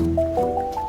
Música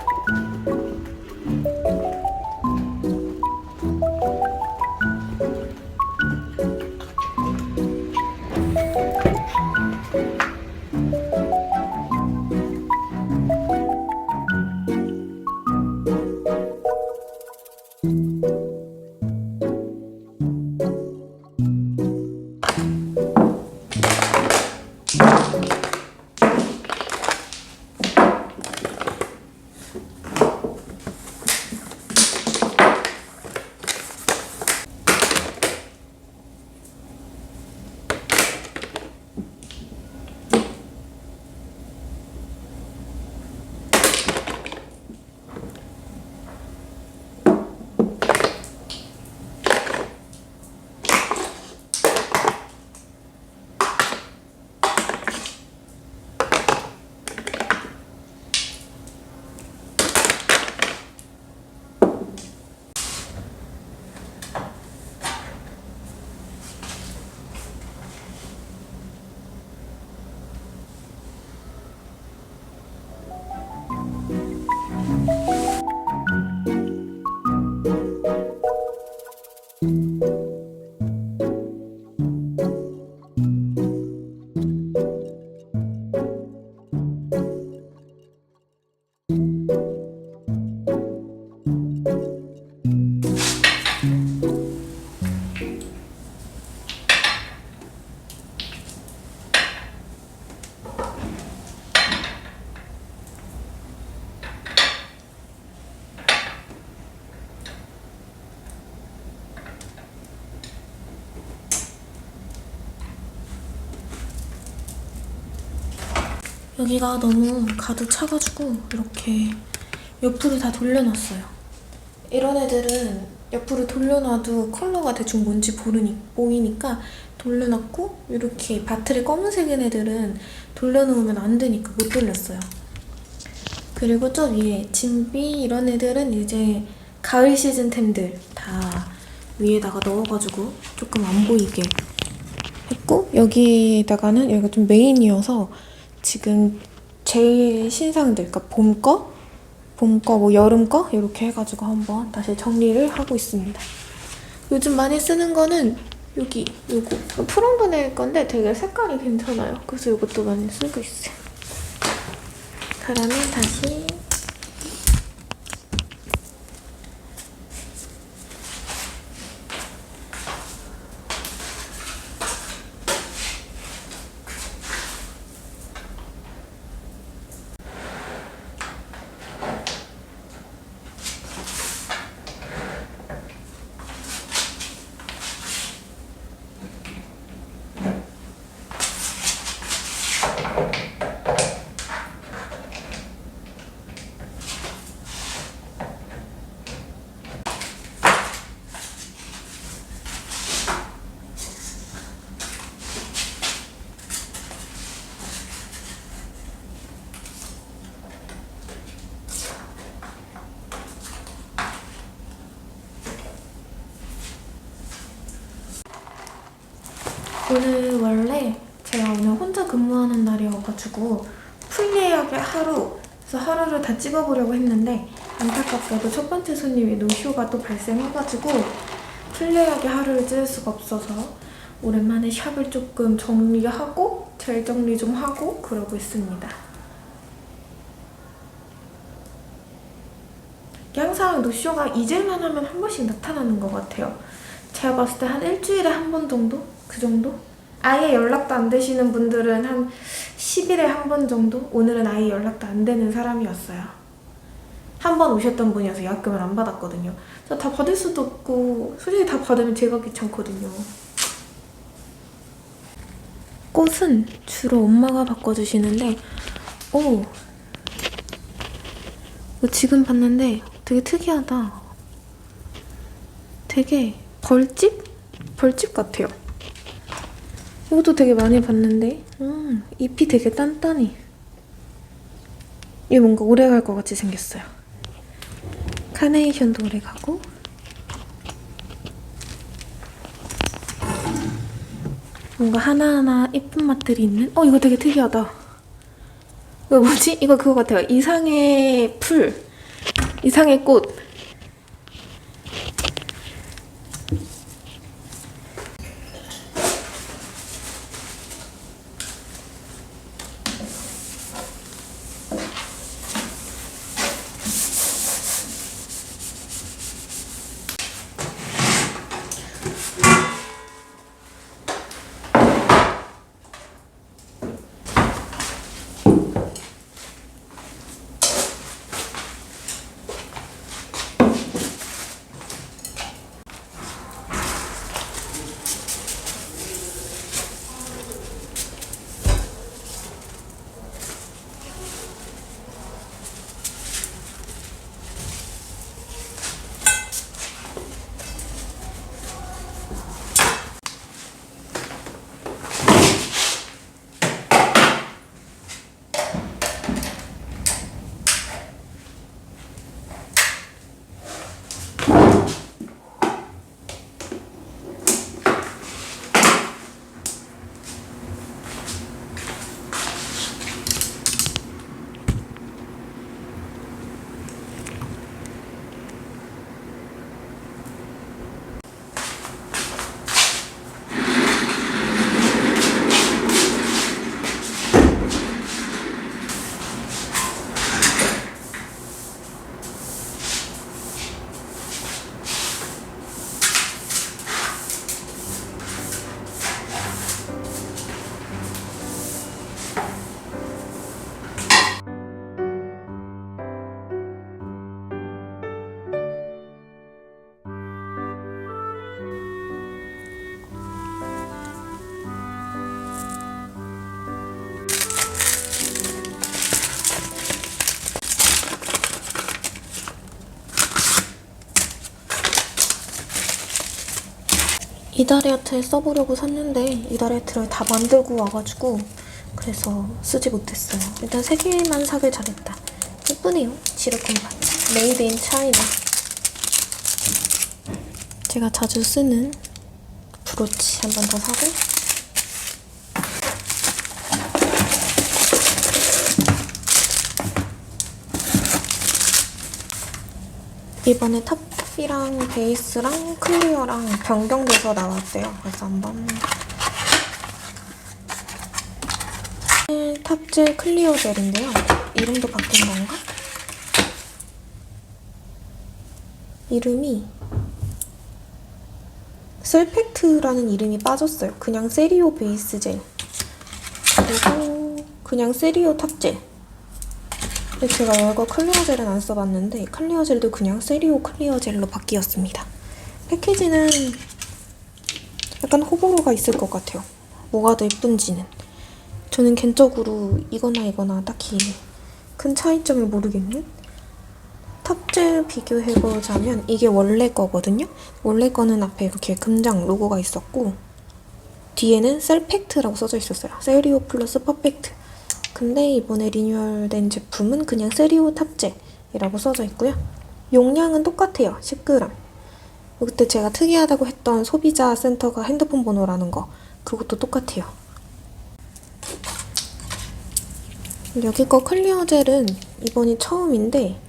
여기가 너무 가득 차가지고 이렇게 옆으로 다 돌려놨어요. 이런 애들은 옆으로 돌려놔도 컬러가 대충 뭔지 보르니, 보이니까 돌려놨고 이렇게 바틀이 검은색인 애들은 돌려놓으면 안 되니까 못 돌렸어요. 그리고 저 위에 진비 이런 애들은 이제 가을 시즌템들 다 위에다가 넣어가지고 조금 안 보이게 했고 여기에다가는 여기가 좀 메인이어서 지금 제일 신상들 그러니까 봄 거, 봄 거, 뭐 여름 거 이렇게 해가지고 한번 다시 정리를 하고 있습니다. 요즘 많이 쓰는 거는 여기 요거 프롬브네 건데 되게 색깔이 괜찮아요. 그래서 이것도 많이 쓰고 있어요. 그러면 다시 오늘 원래 제가 오늘 혼자 근무하는 날이어가지고 풀예약의 하루 그래서 하루를 다 찍어보려고 했는데 안타깝게도 첫 번째 손님이 노쇼가 또 발생해가지고 풀예약의 하루를 찍을 수가 없어서 오랜만에 샵을 조금 정리하고 재정리 좀 하고 그러고 있습니다. 항상 노쇼가 잊을만 하면 한 번씩 나타나는 것 같아요. 제가 봤을 때 한 일주일에 한 번 정도? 그 정도? 아예 연락도 안 되시는 분들은 한 10일에 한 번 정도? 오늘은 아예 연락도 안 되는 사람이었어요. 한 번 오셨던 분이어서 예약금을 안 받았거든요. 저 다 받을 수도 없고 솔직히 다 받으면 제가 귀찮거든요. 꽃은 주로 엄마가 바꿔주시는데 오 지금 봤는데 되게 특이하다. 되게 벌집? 벌집 같아요. 이것도 되게 많이 봤는데 음, 잎이 되게 단단해. 이게 뭔가 오래 갈 것 같이 생겼어요. 카네이션도 오래 가고 뭔가 하나하나 예쁜 맛들이 있는 어 이거 되게 특이하다. 이거 뭐지? 이거 그거 같아요. 이상의 풀. 이상의 꽃. 이다리아트에 써보려고 샀는데 이다리아트를 다 만들고 와가지고 그래서 쓰지 못했어요. 일단 세 개만 사길 잘했다. 예쁘네요. 지르콘 바지. 메이드 인 차이나. 제가 자주 쓰는 브로치 한 번 더 사고 이번에 탑 이랑 베이스랑 클리어랑 변경돼서 나왔대요. 그래서 한번 탑젤 클리어 젤인데요. 이름도 바뀐 건가? 이름이 셀펙트라는 이름이 빠졌어요. 그냥 세리오 베이스 젤 그리고 그냥 세리오 탑젤 제가 이거 클리어 젤은 안 써봤는데 클리어 젤도 그냥 세리오 클리어 젤로 바뀌었습니다. 패키지는 약간 호불호가 있을 것 같아요. 뭐가 더 예쁜지는. 저는 개인적으로 이거나 이거나 딱히 큰 차이점을 모르겠는? 탑젤 비교해보자면 이게 원래 거거든요? 원래 거는 앞에 이렇게 금장 로고가 있었고 뒤에는 셀펙트라고 써져 있었어요. 세리오 플러스 퍼펙트. 근데 이번에 리뉴얼된 제품은 그냥 세리오 탑재이라고 써져 있고요. 용량은 똑같아요. 10g. 그때 제가 특이하다고 했던 소비자 센터가 핸드폰 번호라는 거 그것도 똑같아요. 여기 거 클리어 젤은 이번이 처음인데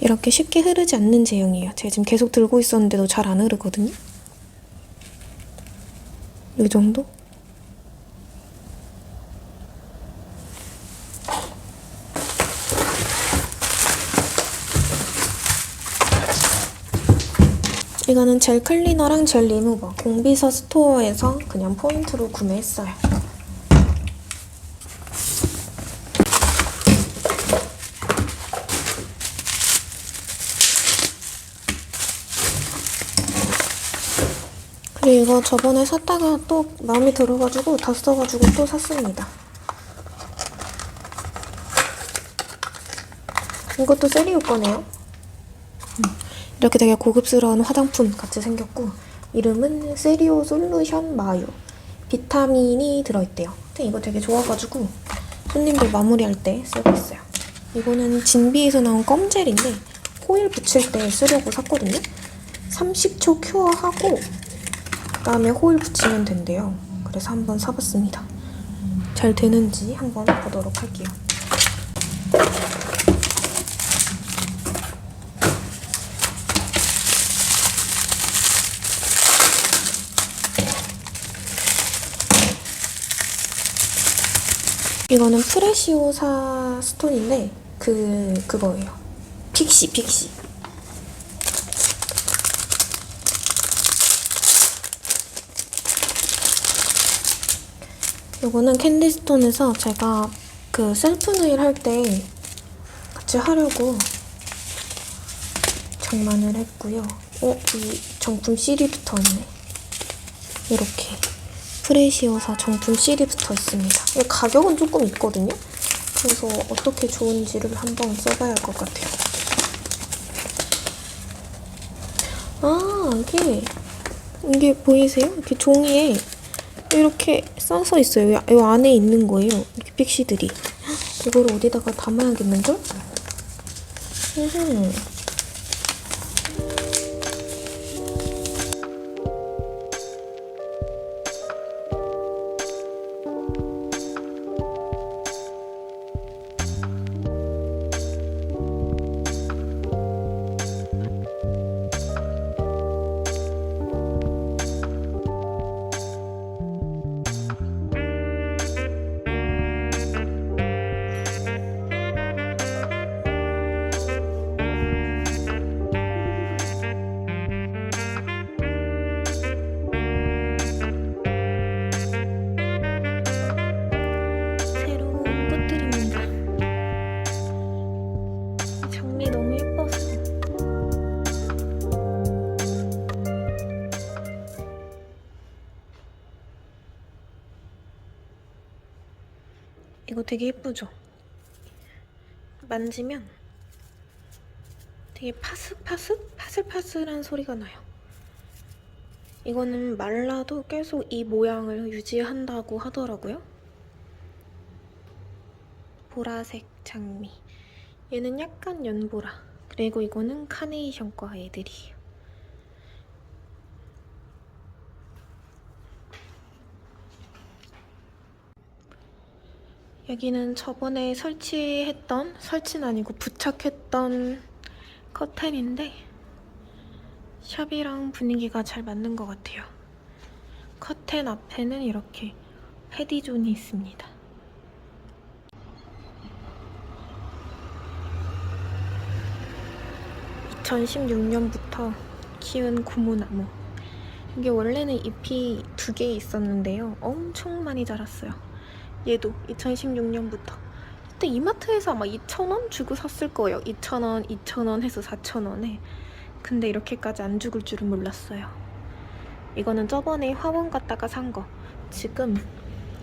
이렇게 쉽게 흐르지 않는 제형이에요. 제가 지금 계속 들고 있었는데도 잘 안 흐르거든요. 이 정도? 이거는 젤 클리너랑 젤 리무버 공비서 스토어에서 그냥 포인트로 구매했어요. 그리고 이거 저번에 샀다가 또 마음에 들어가지고 다 써가지고 또 샀습니다. 이것도 세리오 거네요. 이렇게 되게 고급스러운 화장품 같이 생겼고 이름은 세리오 솔루션 마요. 비타민이 들어있대요. 근데 이거 되게 좋아가지고 손님들 마무리할 때 쓰고 있어요. 이거는 진비에서 나온 껌젤인데 호일 붙일 때 쓰려고 샀거든요. 30초 큐어하고 그 다음에 호일 붙이면 된대요. 그래서 한번 사봤습니다. 잘 되는지 한번 보도록 할게요. 이거는 프레시오사 스톤인데 그 그거예요. 픽시 픽시. 요거는 캔디스톤에서 제가 그 셀프 네일 할 때 같이 하려고 장만을 했고요. 어, 이 정품 붙어 있네. 이렇게 프레시오사 정품 붙어 있습니다. 가격은 조금 있거든요. 그래서 어떻게 좋은지를 한번 써봐야 할 것 같아요. 아, 이게 이게 보이세요? 이렇게 종이에 이렇게 싸서 있어요. 이- 이 안에 있는 거예요. 이렇게 픽시들이. 이거를 어디다가 담아야겠는걸? 음. 되게 예쁘죠? 만지면 되게 파슥파슥? 파슬파슬한 소리가 나요. 이거는 말라도 계속 이 모양을 유지한다고 하더라고요. 보라색 장미. 얘는 약간 연보라. 그리고 이거는 카네이션과 애들이에요. 여기는 저번에 설치했던, 설치는 아니고 부착했던 커튼인데 샵이랑 분위기가 잘 맞는 것 같아요. 커튼 앞에는 이렇게 패디존이 있습니다. 2016년부터 키운 고무나무. 이게 원래는 잎이 두 개 있었는데요. 엄청 많이 자랐어요. 얘도 2016년부터. 그때 이마트에서 아마 2,000원 주고 샀을 거예요. 2,000원, 2,000원 해서 4,000원에. 근데 이렇게까지 안 죽을 줄은 몰랐어요. 이거는 저번에 화원 갔다가 산 거. 지금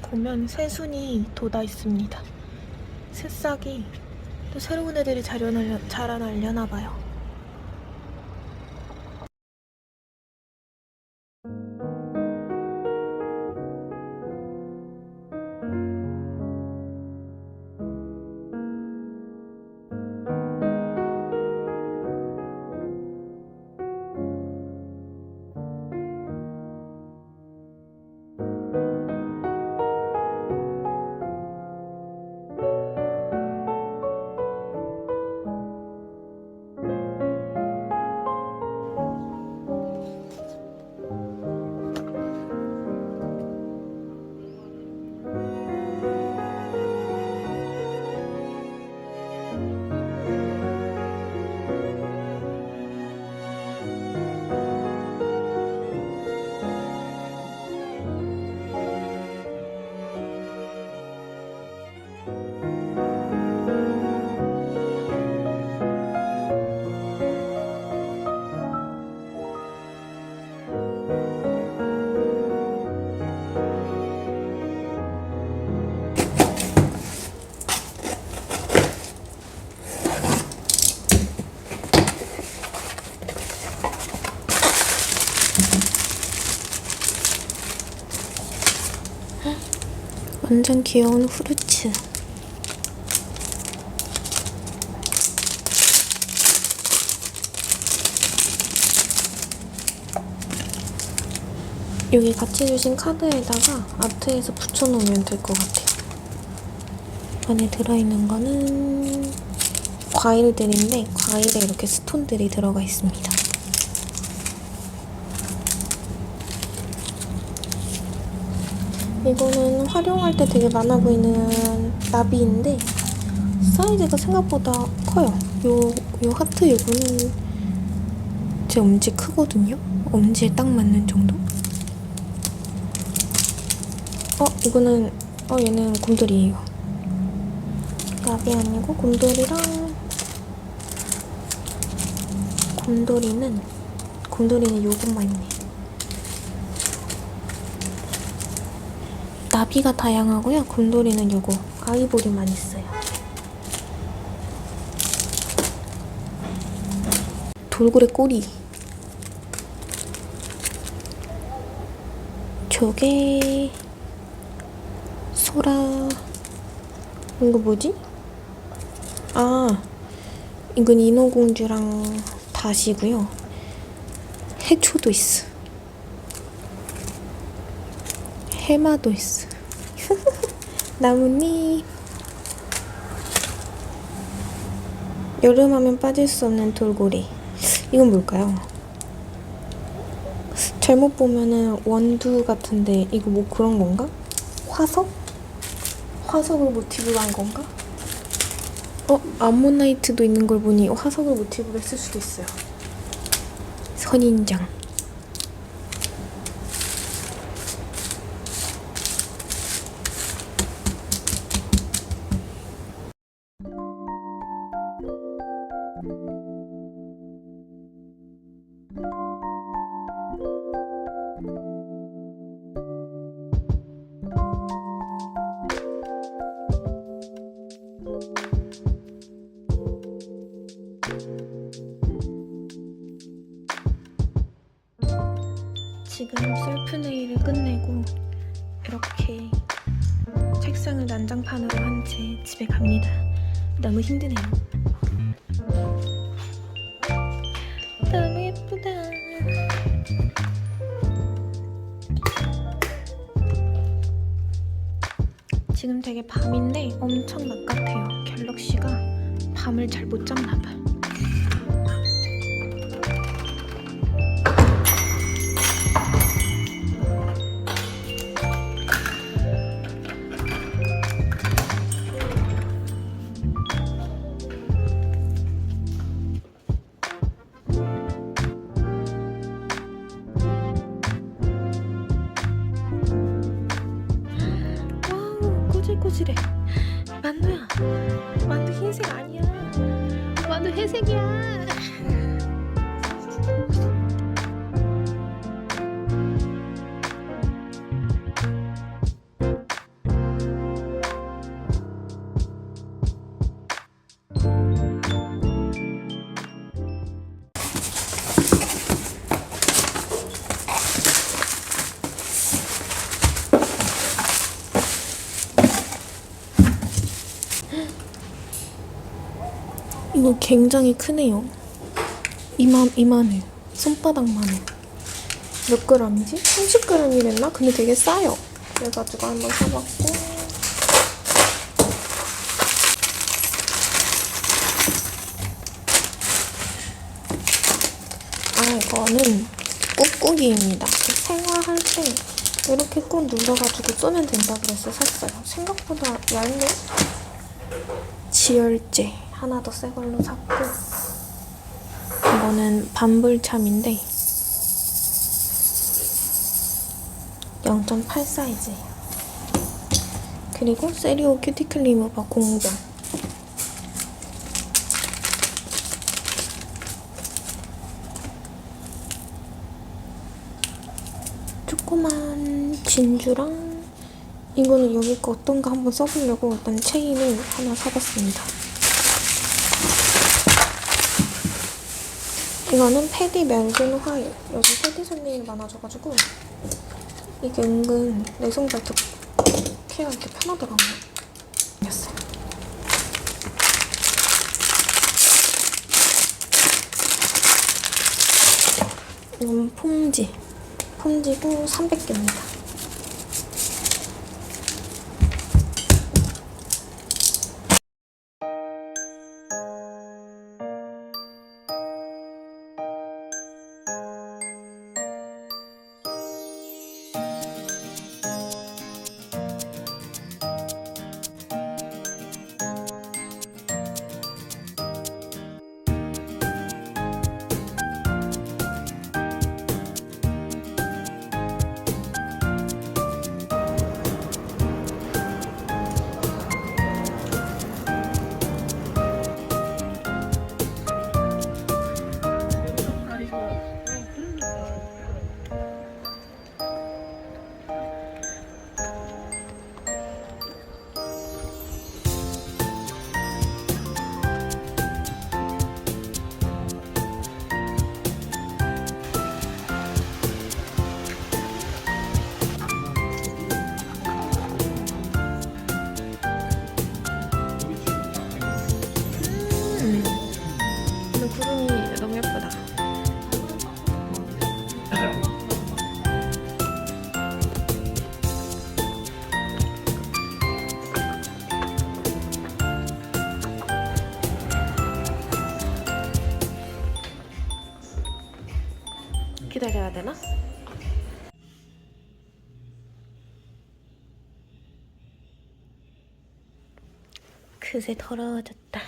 보면 새순이 돋아 있습니다. 새싹이 또 새로운 애들이 자라나려, 자라나려나 봐요. 완전 귀여운 후르츠. 여기 같이 주신 카드에다가 아트에서 붙여놓으면 될 것 같아요. 안에 들어있는 거는 과일들인데 과일에 이렇게 스톤들이 들어가 있습니다. 이거는 활용할 때 되게 많아 보이는 나비인데 사이즈가 생각보다 커요. 요, 요 하트 요거는 제 엄지 크거든요. 엄지에 딱 맞는 정도? 어, 이거는, 어, 얘는 곰돌이에요. 나비 아니고 곰돌이랑 곰돌이는 곰돌이는 요것만 있네. 나비가 다양하고요. 곰돌이는 요거 아이보리만 있어요. 돌고래 꼬리. 조개. 소라. 이거 뭐지? 아, 이건 인어공주랑 다시고요. 해초도 있어. 해마도 있어. 나뭇잎. 여름하면 빠질 수 없는 돌고래. 이건 뭘까요? 잘못 보면은 원두 같은데 이거 뭐 그런 건가? 화석? 화석을 모티브로 한 건가? 어, 암모나이트도 있는 걸 보니 화석을 모티브로 했을 수도 있어요. 선인장. 지금 셀프 네일을 끝내고 이렇게 책상을 난장판으로 한 채 집에 갑니다. 너무 힘드네요. 너무 예쁘다. 지금 되게 밤인데 엄청 낮 같아요. 갤럭시가 밤을 잘 못 잡나 봐. 와 이거 굉장히 크네요. 이만, 이만해. 손바닥만해. 몇 그램이지? 30g이랬나? 근데 되게 싸요. 그래가지고 한번 사봤고. 아 이거는 꾹꾹이입니다. 생화할 때 이렇게 꾹 눌러가지고 쏘면 된다 그래서 샀어요. 생각보다 얇네. 지혈제 하나 더 새 걸로 샀고 이거는 반불참인데 0.8 사이즈예요. 그리고 세리오 큐티클 리무버 공병 조그만 진주랑 이거는 여기 거 어떤 가 한번 써보려고 일단 체인을 하나 사봤습니다. 이거는 패디 멜빈 화일. 여기 패디 손님이 많아져가지고 이게 은근 내성발톱 케어 이렇게 편하더라고요. 생겼어요. 이건 폼지. 폼지고 300개입니다. 되나? 그새 더러워졌다.